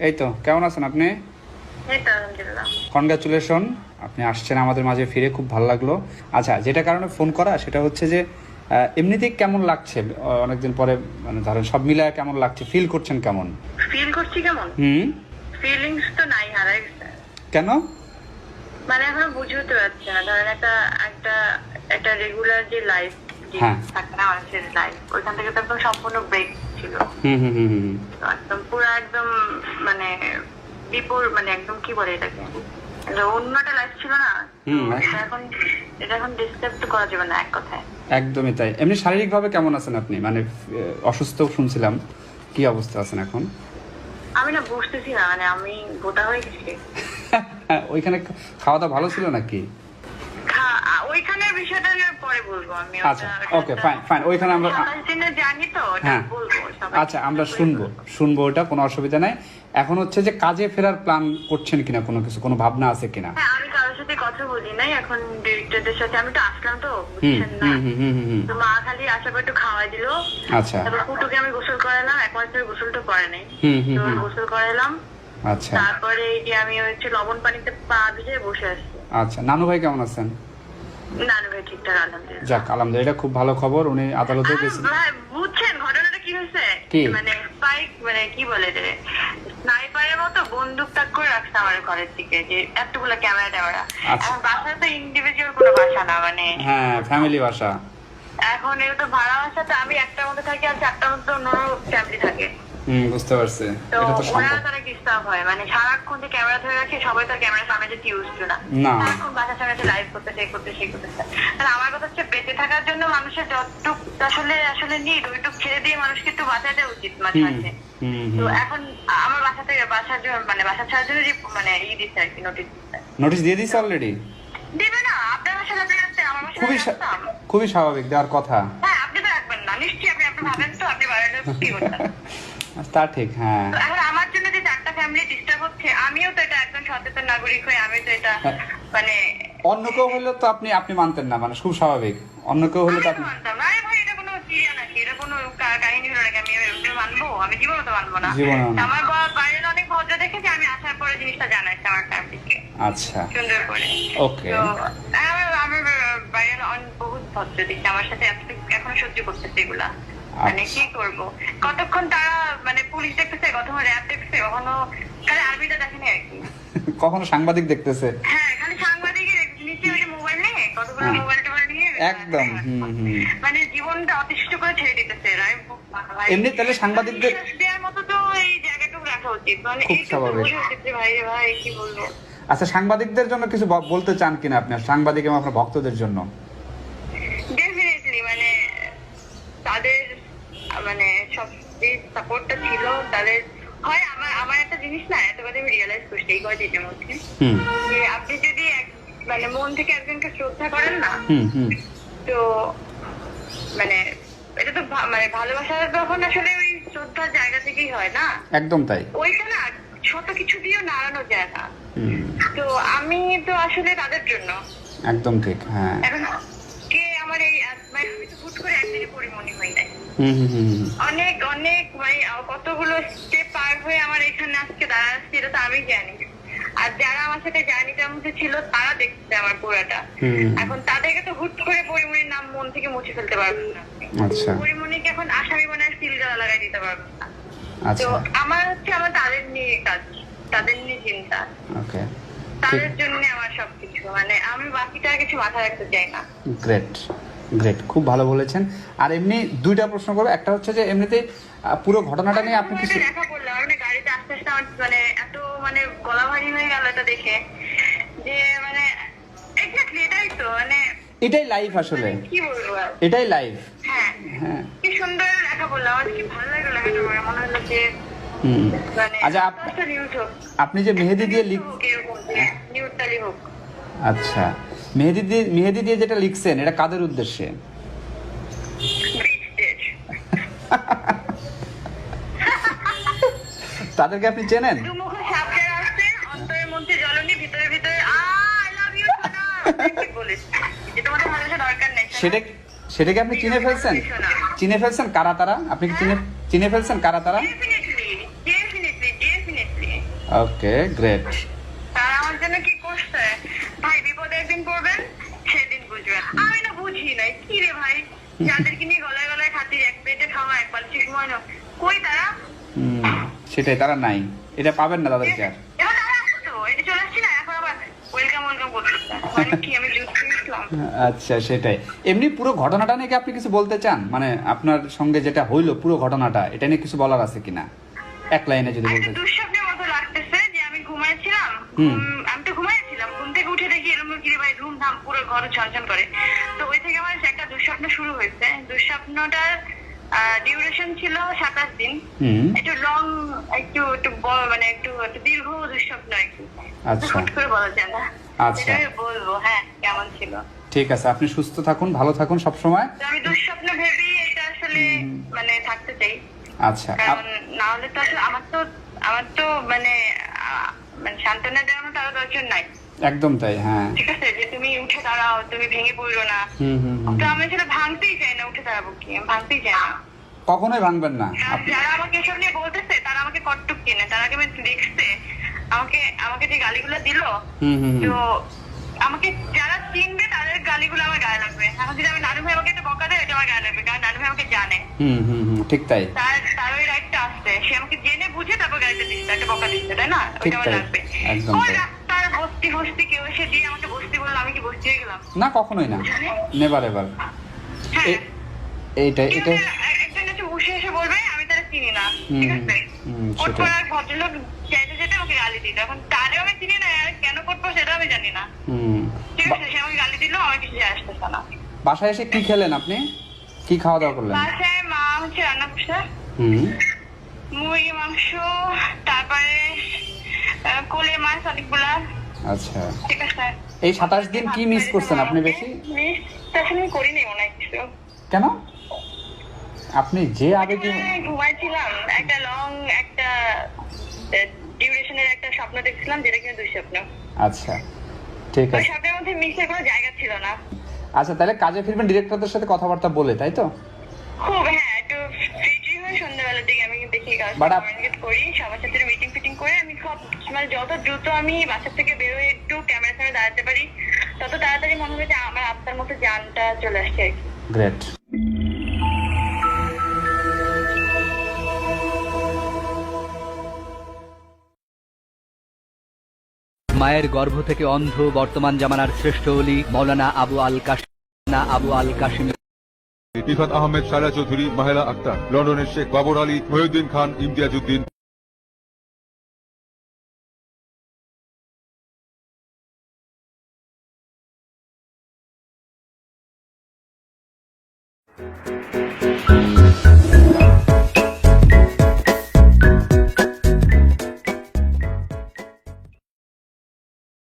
এই তো কেমন আছেন আপনি? কনগ্রাচুলেশন আপনি আসছেন আমাদের মাঝে ফিরে খুব ভালো লাগল। আচ্ছা যেটা কারণে ফোন করা সেটা হচ্ছে যে আহ, এমনিতেই কেমন লাগছে? অনেকদিন পরে মানে ধরেন সব মিলায় কেমন লাগছে? ফিল করছেন কেমন? ফিল করছি কেমন? হুম। ফিলিংস তো নাই হারাই কেন? মানে এখনও বুঝে উঠতে পারছি না। ধরেন একটা একটা একটা রেগুলার যে লাইফ হ্যাঁ। থাকে না মানুষের লাইফ ওইখান থেকে তো একদম সম্পূর্ণ ব্রেক ছিল। হুম হুম হুম একদম পুরো একদম বিপর মানে একদম কি বলে এটাকে? অন্য একটা লাইফ ছিল না। এটা এখন এটা এখন ডিসক্রাইব তো করা যাবে না এক কথায়। একদমই তাই। এমনি শারীরিকভাবে কেমন আছেন আপনি? মানে অসুস্থ শুনছিলাম। কি অবস্থা আছেন এখন? আমি না বুঝতেছি না মানে আমি গোটা হয়ে গেছি। ওইখানে খাওয়া দাওয়া ভালো ছিল নাকি? ওইখানের বিষয়টা পরে বলব। আমি আচ্ছা, okay, fine, fine, ওইখানে আমরা- জানি তো হ্যাঁ। আচ্ছা আমরা শুনব শুনব ওটা কোনো অসুবিধা নাই। এখন হচ্ছে যে কাজে ফেরার প্ল্যান করছেন কিনা কোনো কিছু কোনো ভাবনা আছে কিনা? হ্যাঁ আমি কারোর সাথে কথা বলি নাই এখন ডিরেক্টরদের সাথে। আমি তো আসলাম তো বুঝছেন না। তো মা খালি আসার পর একটু খাওয়াই দিল। আচ্ছা। তারপর কুটুকে আমি গোসল করালাম এক মাস ধরে গোসলটা করে নাই। হুম হুম তো গোসল করালাম। আচ্ছা। তারপরে এই যে আমি হচ্ছে লবণ পানিতে পা ভিজে বসে আছি। আচ্ছা নানু ভাই কেমন আছেন নানু ভাই ঠিকঠাক আলহামদুলিল্লাহ যাক আলহামদুলিল্লাহ এটা খুব ভালো খবর। উনি আদালতে গেছেন। বুঝছেন ঘটনাটা কি হয়েছে? কি? মানে স্পাইক মানে কি বলে রে স্নাইপারের মতো বন্দুক তাক করে রাখছে আমার ঘরের দিকে যে এতগুলো ক্যামেরা ট্যামেরা। আচ্ছা। এখন বাসা তো ইন্ডিভিজুয়াল কোনো বাসা না মানে। হ্যাঁ ফ্যামিলি বাসা। এখন এটা তো ভাড়া বাসা তো আমি একটার মধ্যে থাকি আর চারটার মধ্যে অন্য ফ্যামিলি থাকে। হুম বুঝতে পারছি। এটা তো ওরা সম্ভব। তারা ডিস্টার্ব হয়? মানে সারাক্ষণ যে ক্যামেরা ধরে রাখে সবাই তো ক্যামেরা সামনে যে ইউজ না। না। সারাক্ষণ বাসার সামনে লাইভ করতে সেই করতে সেই করতে। তাহলে আমার কথা হচ্ছে বেঁচে থাকার জন্য মানুষের যতটুক আসলে আসলে নিড ওইটুক ছেড়ে দিয়ে মানুষকে একটু বাঁচাতে উচিত মাঝে মাঝে। তো এখন আমার বাসা থেকে বাসার জন্য মানে বাসা ছাড়ার জন্য যে মানে ই দিচ্ছে আর কি দিচ্ছে নোটিশ দিয়ে দিয়েছে অলরেডি দিবে না আপনার রাখতে রাখতে আমার খুবই খুবই স্বাভাবিক দেওয়ার কথা। হ্যাঁ আপনি তো রাখবেন না নিশ্চয়ই আপনি আপনি ভাবেন তো আপনি বাইরে কি করতেন তা ঠিক হ্যাঁ। এখন আমার জন্য যে চারটা ফ্যামিলি ডিস্টার্ব হচ্ছে আমিও তো এটা একজন সচেতন নাগরিক হয়ে আমি তো এটা হ্যাঁ। মানে অন্য কেউ হলে তো আপনি আপনি মানতেন না মানে খুব স্বাভাবিক। অন্য কেউ হলে তো আপনি মানতাম না। আরে ভাই এটা কোনো সিরিয়া নাকি? এটা কোনো কাহিনী হলো নাকি? আমি এটা মানবো? আমি জীবনে তো মানবো না। আমার বা- বাইরের অনেক ভদ্র দেখে যে আমি আসার পরে জিনিসটা জানাইছি আমার ফ্যামিলিকে আচ্ছা। সুন্দর করে। ওকে। তো আমার আমার বাইরের অনেক বহুত ভদ্র দেখি আমার সাথে এখনও সহ্য করতেছে এগুলা। মানে। কি করব? কতক্ষণ তারা মানে পুলিশ দেখতেছে কখনো র্যাব দেখতেছে কখনো খালি আর্মিটা দেখেনি আর কি। কখনো সাংবাদিক দেখতেছে? হ্যাঁ খালি নিচে ওই মোবাইল নিয়ে কতগুলো হ্যাঁ। মোবাইল টোবাইল নিয়ে একদম মানে জীবনটা অতিষ্ঠ করে ছেড়ে দিতেছে এমনি তাহলে সাংবাদিকদের- দেওয়ার মতো তো এই জায়গাটুকু রাখা উচিত। মানে ভাই ভাই কি বলব? আচ্ছা সাংবাদিকদের জন্য কিছু বলতে চান কিনা আপনার সাংবাদিক এবং আপনার ভক্তদের জন্য ডেফিনেটলি মানে তাদের মানে সব যে সাপোর্টটা ছিল তাদের হয় আমার আমার একটা জিনিস না এত কথা আমি রিয়েলাইজ করছি এই কয়দিনের মধ্যে। যে আপনি যদি এক- মানে মন থেকে একজনকে শ্রদ্ধা করেন না তো মানে এটা তো মানে ভালোবাসা তখন আসলে ওই শ্রদ্ধার জায়গা থেকেই হয় না। একদম তাই। ওইটা না ছোট কিছু দিয়েও নাড়ানো যায় না। তো আমি তো আসলে তাদের জন্য। একদম ঠিক হ্যাঁ। এখন কে আমার এই মানে আমি তো হুট করে একদিনে পরিমণি হই নাই। অনেক অনেক মানে কতগুলো স্টেপ পার হয়ে আমার এখানে আজকে দাঁড়াচ্ছি এটা তো আমি জানি। আর যারা আমার সাথে জার্নিটার মধ্যে ছিল তারা দেখছে আমার পুরাটা। এখন তাদেরকে তো হুট করে পরিমণির নাম মন থেকে মুছে ফেলতে পারব না। আচ্ছা। পরিমণিকে এখন আসামি মনে হয় সিল গালা লাগাই দিতে পারব না। তো আচ্ছা আমার হচ্ছে আমার তাদের নিয়ে কাজ তাদের নিয়ে চিন্তা। ওকে তাদের জন্য আমার সবকিছু। মানে আমি বাকিটা কিছু মাথায় রাখতে চাই না। গ্রেট গ্রেট খুব ভালো বলেছেন। আর এমনি দুইটা প্রশ্ন করব। একটা হচ্ছে যে এমনিতে পুরো ঘটনাটা নিয়ে আপনি কিছু দেখা করলাম আমি না গাড়িতে আস্তে আস্তে আমার মানে এত মানে গলা ভারী হয়ে গেল এটা দেখে যে মানে এক্স্যাক্টলি এটাই তো মানে এটাই লাইফ আসলে। মানে কি বলব এটাই লাইফ হ্যাঁ। হ্যাঁ। কি সুন্দর দেখা করলাম আমার কি ভালো লাগল লেখাটা পড়ে মনে হলো যে মানে আচ্ছা আপনি যে মেহেদি দিয়ে লিখ এরকম যে নিউজ আচ্ছা। মেহেদি দিয়ে মেহেদি দিয়ে যেটা লিখছেন এটা কাদের উদ্দেশ্যে? তাদেরকে আপনি চেনেন? সেটা সেটাকে আপনি চিনে ফেলছেন? চিনে ফেলছেন কারা তারা? আপনি কি চিনে চিনে ফেলছেন কারা তারা? ওকে গ্রেট তারা আমার জন্য কি করছে ভাই একদিন পড়বেন সেদিন বুঝবেন। আমি না বুঝি নাই কি রে ভাই? যাদেরকে নিয়ে গলায় গলায় খাতির এক পেটে খাওয়া এক বালতি সময় কই তারা? সেটাই তারা নাই। এটা পাবেন না তাদেরকে আর। মানে আচ্ছা সেটাই। এমনি পুরো ঘটনাটা নিয়ে আপনি কিছু বলতে চান? মানে আপনার সঙ্গে যেটা হইল পুরো ঘটনাটা এটা নিয়ে কিছু বলার আছে কিনা? এক লাইনে যদি বলতে দুঃস্বপ্নের মতো লাগতেছে যে আমি ঘুমাইছিলাম। আমি দেখি এরকম ভাই ধুম ধাম পুরো ঘর ছনছন করে। তো ওই থেকে আমার একটা দুঃস্বপ্ন শুরু হয়েছে। দুঃস্বপ্নটার ডিউরেশন ছিল সাতাশ দিন। একটু লং একটু একটু বড় মানে একটু একটু দীর্ঘ দুঃস্বপ্ন একটু আচ্ছা। হুট করে বলা যায় না। আচ্ছা। বলব হ্যাঁ কেমন ছিল। ঠিক আছে আপনি সুস্থ থাকুন ভালো থাকুন সব সময় আমি দুঃস্বপ্ন ভেবেই এটা আসলে মানে থাকতে চাই। আচ্ছা। কারণ না হলে তো আমার তো আমার তো মানে মানে সান্ত্বনা দেওয়ার মতো আরও দরকার নাই। একদম তাই হ্যাঁ। ঠিক আছে যে তুমি উঠে দাঁড়াও তুমি ভেঙে পড়ো না। হুম হুম হুম। তো আমি আসলে ভাঙতেই চাই না উঠে দাঁড়াবো কি? আমি ভাঙতেই চাই না। কখনোই ভাঙবেন না। যারা আমাকে এসব নিয়ে বলতেছে তারা আমাকে কটটুক কিনে তারা আগে দেখছে আমাকে আমাকে যে গালিগুলো দিল। তো আমাকে যারা চিনবে তাদের গালিগুলো আমার গায়ে লাগবে। এখন যদি আমি নানু ভাই আমাকে একটা বকা দেয় এটা আমার গায়ে লাগবে কারণ নানু ভাই আমাকে জানে। হুম হুম হুম ঠিক তাই। তার তার ওই রাইটটা আসছে সে আমাকে জেনে বুঝে তারপর গাড়িতে দিচ্ছে একটা বকা দিচ্ছে তাই না? ওইটা আমার লাগবে একদম ওই তাই। রাস্তার বস্তি দিয়ে আমাকে বস্তি বলল আমি কি বস্তি গেলাম? না কখনোই না। নেবার এবার। হ্যাঁ। এইটা এটা একজন বসে এসে বলবে আমি তারা চিনি না। ঠিক আছে? ভদ্রলোক যেতে গালি দিত। এখন তারেও আমি চিনি না আর কেন পর সেটা আমি জানি না। ঠিক আছে সে আমাকে গালি দিল আমার কিছু আসতেছে না। বাসায় এসে কি খেলেন আপনি? কি খাওয়া দাওয়া করলেন? বাসায় মা হচ্ছে রান্না করছে। হুম। মুরগি মাংস তারপরে কোলে মাছ অনেকগুলা। আচ্ছা। এই সাতাশ দিন কি মিস করছেন আপনি বেশি? কেন? আপনি যে আবেগে ঘুমাইছিলাম। একটা লং একটা ডিউরেশনের একটা স্বপ্ন দেখছিলাম যেটা কিনা দুঃস্বপ্ন। আচ্ছা ঠিক আছে। স্বপ্নের মধ্যে মিক্সের কোনো জায়গা ছিল না। আচ্ছা তাহলে কাজে ফিরবেন ডিরেক্টরদের সাথে কথাবার্তা বলে তাই তো? খুব হ্যাঁ একটু ফ্রি হয়ে আমি দেখি কমিউনিকেট করি সবার সাথে মিটিং ফিটিং করে আমি সব মানে যত দ্রুত আমি বাসা থেকে একটু ক্যামেরার সামনে দাঁড়াতে পারি তত তাড়াতাড়ি মনে হবে যে আমার আত্মার মতো জানটা চলে আসছে আর কি। গ্রেট মায়ের গর্ভ থেকে অন্ধ বর্তমান জামানার শ্রেষ্ঠ অলি মৌলানা আবু আল কাশিম আবু আল কাশিম। ইফাত আহমেদ সারা চৌধুরী মাহেলা আক্তার। লন্ডনের শেখ বাবর আলী মহিউদ্দিন খান ইমতিয়াজ উদ্দিন।